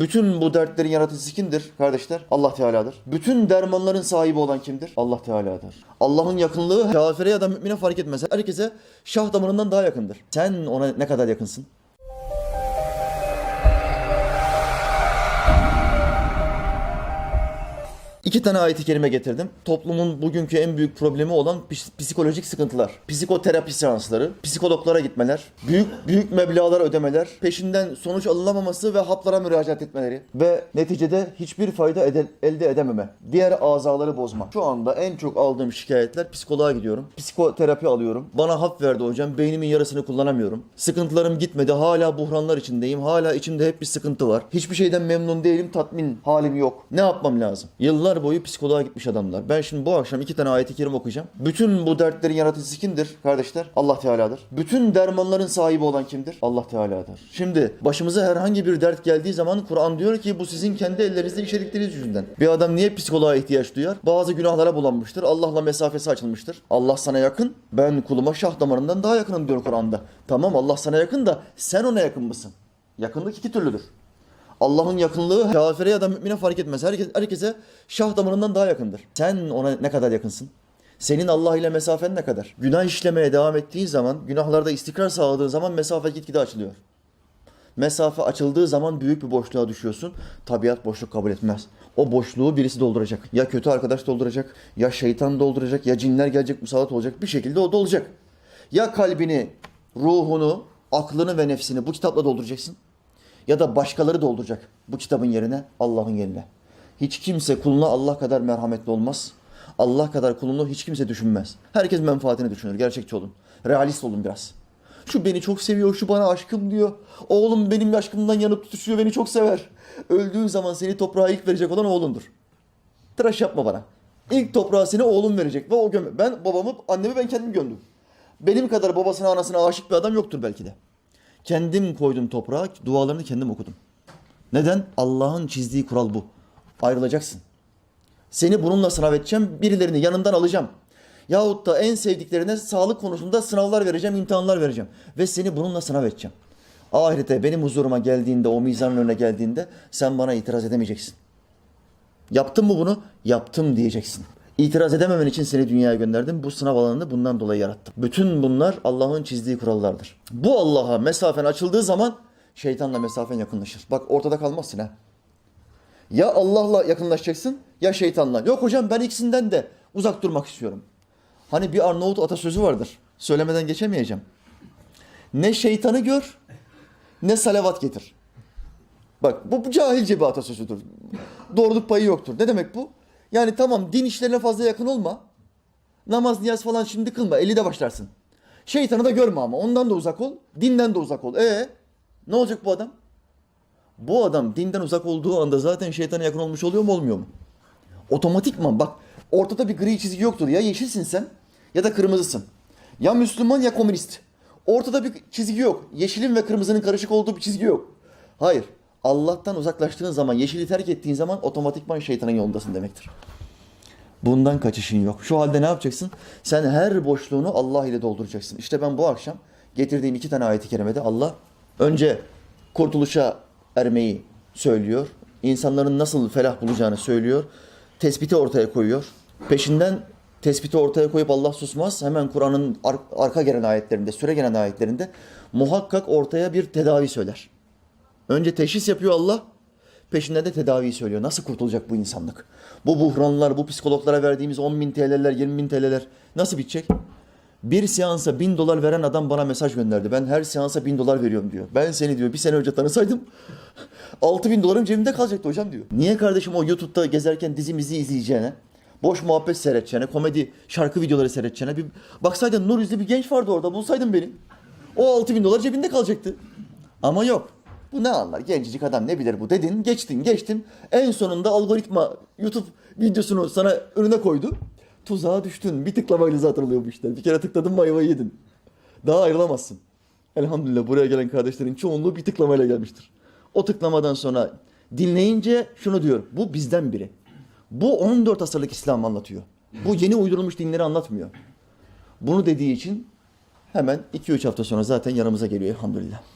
Bütün bu dertlerin yaratıcısı kimdir kardeşler? Allah Teala'dır. Bütün dermanların sahibi olan kimdir? Allah Teala'dır. Allah'ın yakınlığı kafire ya da mümine fark etmez. Herkese şah damarından daha yakındır. Sen ona ne kadar yakınsın? İki tane ayeti kerime getirdim. Toplumun bugünkü en büyük problemi olan psikolojik sıkıntılar. Psikoterapi seansları, psikologlara gitmeler, büyük büyük meblağlar ödemeler, peşinden sonuç alınamaması ve haplara müracaat etmeleri ve neticede hiçbir fayda ede- elde edememe. Diğer azaları bozma. Şu anda en çok aldığım şikayetler psikoloğa gidiyorum. Psikoterapi alıyorum. Bana hap verdi hocam. Beynimin yarısını kullanamıyorum. Sıkıntılarım gitmedi. Hala buhranlar içindeyim. Hala içimde hep bir sıkıntı var. Hiçbir şeyden memnun değilim. Tatmin halim yok. Ne yapmam lazım? Yıllar boyu psikoloğa gitmiş adamlar. Ben şimdi bu akşam iki tane ayet-i kerime okuyacağım. Bütün bu dertlerin yaratıcısı kimdir kardeşler? Allah Teala'dır. Bütün dermanların sahibi olan kimdir? Allah Teala'dır. Şimdi başımıza herhangi bir dert geldiği zaman Kur'an diyor ki bu sizin kendi ellerinizde işledikleriniz yüzünden. Bir adam niye psikoloğa ihtiyaç duyar? Bazı günahlara bulanmıştır. Allah'la mesafesi açılmıştır. Allah sana yakın. Ben kuluma şah damarından daha yakınım diyor Kur'an'da. Tamam Allah sana yakın da sen ona yakın mısın? Yakınlık iki türlüdür. Allah'ın yakınlığı kafire ya da mümine fark etmez. Herkes, herkese şah damarından daha yakındır. Sen ona ne kadar yakınsın? Senin Allah ile mesafen ne kadar? Günah işlemeye devam ettiğin zaman, günahlarda istikrar sağladığın zaman mesafe gitgide açılıyor. Mesafe açıldığı zaman büyük bir boşluğa düşüyorsun. Tabiat boşluk kabul etmez. O boşluğu birisi dolduracak. Ya kötü arkadaş dolduracak, ya şeytan dolduracak, ya cinler gelecek musallat olacak. Bir şekilde o dolacak. Ya kalbini, ruhunu, aklını ve nefsini bu kitapla dolduracaksın. Ya da başkaları dolduracak bu kitabın yerine, Allah'ın yerine. Hiç kimse kuluna Allah kadar merhametli olmaz. Allah kadar kulunu hiç kimse düşünmez. Herkes menfaatini düşünür. Gerçekçi olun. Realist olun biraz. Şu beni çok seviyor, şu bana aşkım diyor. Oğlum benim aşkımdan yanıp tutuşuyor, beni çok sever. Öldüğün zaman seni toprağa ilk verecek olan oğlundur. Tıraş yapma bana. İlk toprağı seni oğlum verecek ve o göme. Ben babamı, annemi ben kendim gömdüm. Benim kadar babasına anasına aşık bir adam yoktur belki de. Kendim koydum toprağa, dualarını kendim okudum. Neden? Allah'ın çizdiği kural bu. Ayrılacaksın. Seni bununla sınav edeceğim, birilerini yanından alacağım. Yahut da en sevdiklerine sağlık konusunda sınavlar vereceğim, imtihanlar vereceğim. Ve seni bununla sınav edeceğim. Ahirete benim huzuruma geldiğinde, o mizanın önüne geldiğinde sen bana itiraz edemeyeceksin. Yaptın mı bunu? Yaptım diyeceksin. İtiraz edememen için seni dünyaya gönderdim. Bu sınav alanını bundan dolayı yarattım. Bütün bunlar Allah'ın çizdiği kurallardır. Bu Allah'a mesafen açıldığı zaman şeytanla mesafen yakınlaşır. Bak ortada kalmazsın ha. Ya Allah'la yakınlaşacaksın ya şeytanla. Yok hocam ben ikisinden de uzak durmak istiyorum. Hani bir Arnavut atasözü vardır. Söylemeden geçemeyeceğim. Ne şeytanı gör ne salavat getir. Bak bu, cahilce bir atasözüdür. Doğruluk payı yoktur. Ne demek bu? Yani tamam din işlerine fazla yakın olma. Namaz niyaz falan şimdi kılma. 50'de başlarsın. Şeytanı da görme ama. Ondan da uzak ol. Dinden de uzak ol. E ne olacak bu adam? Bu adam dinden uzak olduğu anda zaten şeytana yakın olmuş oluyor mu olmuyor mu? Otomatikman bak ortada bir gri çizgi yoktur. Ya yeşilsin sen ya da kırmızısın. Ya Müslüman ya komünist. Ortada bir çizgi yok. Yeşilin ve kırmızının karışık olduğu bir çizgi yok. Hayır. Allah'tan uzaklaştığın zaman, yeşili terk ettiğin zaman otomatikman şeytanın yolundasın demektir. Bundan kaçışın yok. Şu halde ne yapacaksın? Sen her boşluğunu Allah ile dolduracaksın. İşte ben bu akşam getirdiğim iki tane ayeti kerimede Allah önce kurtuluşa ermeyi söylüyor. İnsanların nasıl felah bulacağını söylüyor. Tespiti ortaya koyuyor. Peşinden tespiti ortaya koyup Allah susmaz. Hemen Kur'an'ın ar- arka gelen ayetlerinde, süre gelen ayetlerinde muhakkak ortaya bir tedavi söyler. Önce teşhis yapıyor Allah, peşinden de tedaviyi söylüyor. Nasıl kurtulacak bu insanlık? Bu buhranlar, bu psikologlara verdiğimiz 10 bin TL'ler, 20 bin TL'ler nasıl bitecek? Bir seansa bin dolar veren adam bana mesaj gönderdi. Ben her seansa bin dolar veriyorum diyor. Ben seni diyor bir sene önce tanısaydım 6 bin dolarım cebimde kalacaktı hocam diyor. Niye kardeşim o YouTube'da gezerken dizimizi izleyeceğine, boş muhabbet seyredeceğine, komedi şarkı videoları seyredeceğine bir baksaydın nur yüzlü bir genç vardı orada bulsaydın beni. O 6 bin dolar cebinde kalacaktı. Ama yok. Bu ne anlar? Gencecik adam ne bilir bu dedin, geçtin, geçtin. En sonunda algoritma YouTube videosunu sana önüne koydu. Tuzağa düştün. Bir tıklamayla zaten oluyor bu işler. Bir kere tıkladın mı ayvayı yedin. Daha ayrılamazsın. Elhamdülillah buraya gelen kardeşlerin çoğunluğu bir tıklamayla gelmiştir. O tıklamadan sonra dinleyince şunu diyor. Bu bizden biri. Bu 14 asırlık İslam anlatıyor. Bu yeni uydurulmuş dinleri anlatmıyor. Bunu dediği için hemen 2-3 hafta sonra zaten yanımıza geliyor elhamdülillah.